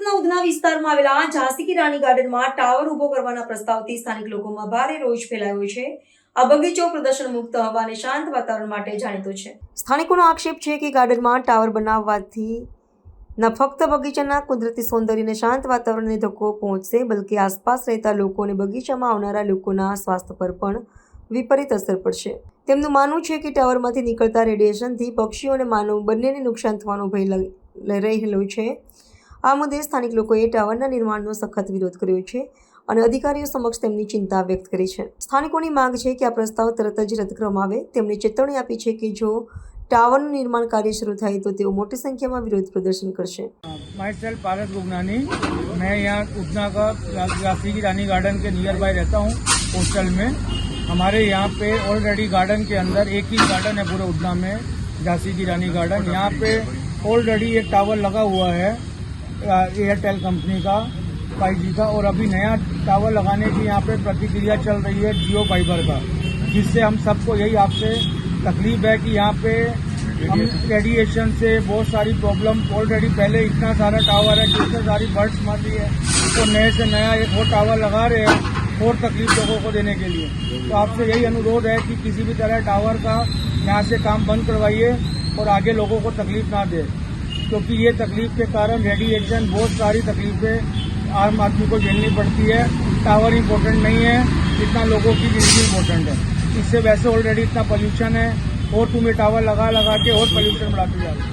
સુરતના ઉધના વિસ્તારમાં આવેલા ઝાંસી કી રાણી ગાર્ડનમાં ટાવર ઊભો કરવાના પ્રસ્તાવથી સ્થાનિક લોકોમાં ભારે રોષ ફેલાયો છે. આ બગીચો પ્રદર્શન મુક્ત હવા અને શાંત વાતાવરણ માટે જાણીતો છે. સ્થાનિકોનો આક્ષેપ છે કે ગાર્ડનમાં ટાવર બનાવવાથી ન ફક્ત બગીચાના કુદરતી સૌંદર્યને શાંત વાતાવરણને ધક્કો પહોંચશે, બલકે આસપાસ રહેતા લોકો અને બગીચામાં આવનારા લોકોના સ્વાસ્થ્ય પર પણ વિપરીત અસર પડશે. તેમનું માનવું છે કે ટાવરમાંથી નીકળતા રેડિયેશનથી પક્ષીઓ અને માનવ બંનેને નુકસાન થવાનો ભય રહેલો છે. આ મુદ્દે સ્થાનિક લોકોએ ટાવરના નિર્માણનો સખત વિરોધ કર્યો છે અને અધિકારીઓ સમક્ષ તેમની ચિંતા વ્યક્ત કરી છે સ્થાનિકોની માંગ છે કે આ પ્રસ્તાવ તરત જ રદ કરવામાં આવે તેમણે ચેતવણી આપી છે કે જો ટાવરનું નિર્માણ કાર્ય શરૂ થાય તો તેઓ મોટી સંખ્યામાં વિરોધ પ્રદર્શન કરશે माई सेल्फ पारस गुगनानी मैं यहाँ उतना का झांसी की रानी गार्डन के नियर बाय रहता हूँ होस्टल में हमारे यहाँ पे ऑलरेडी गार्डन के अंदर एक ही गार्डन है पूरे उतना में झांसी की रानी गार्डन यहाँ पे ऑलरेडी एक टावर लगा हुआ है एयरटेल कंपनी का फाइव का, और अभी नया टावर लगाने की यहाँ पे प्रतिक्रिया चल रही है जियो फाइबर का, जिससे हम सबको यही आपसे तकलीफ़ है कि यहाँ पे हम रेडिएशन से बहुत सारी प्रॉब्लम ऑलरेडी पहले इतना सारा टावर है जिससे सारी बर्ड्स मर रही है तो नए से नया एक और टावर लगा रहे हैं, और तकलीफ़ लोगों को देने के लिए। तो आपसे यही अनुरोध है कि किसी भी तरह टावर का यहाँ से काम बंद करवाइए और आगे लोगों को तकलीफ़ ना दे। क्योंकि ये तकलीफ़ के कारण रेडिएशन बहुत सारी तकलीफें आम आदमी को झेलनी पड़ती है। टावर इम्पोर्टेंट नहीं है, जितना लोगों की ज़िंदगी इम्पोर्टेंट है। इससे वैसे ऑलरेडी इतना पॉल्यूशन है, और तुम्हें टावर लगा लगा के और पॉल्यूशन बढ़ाती जा रही है।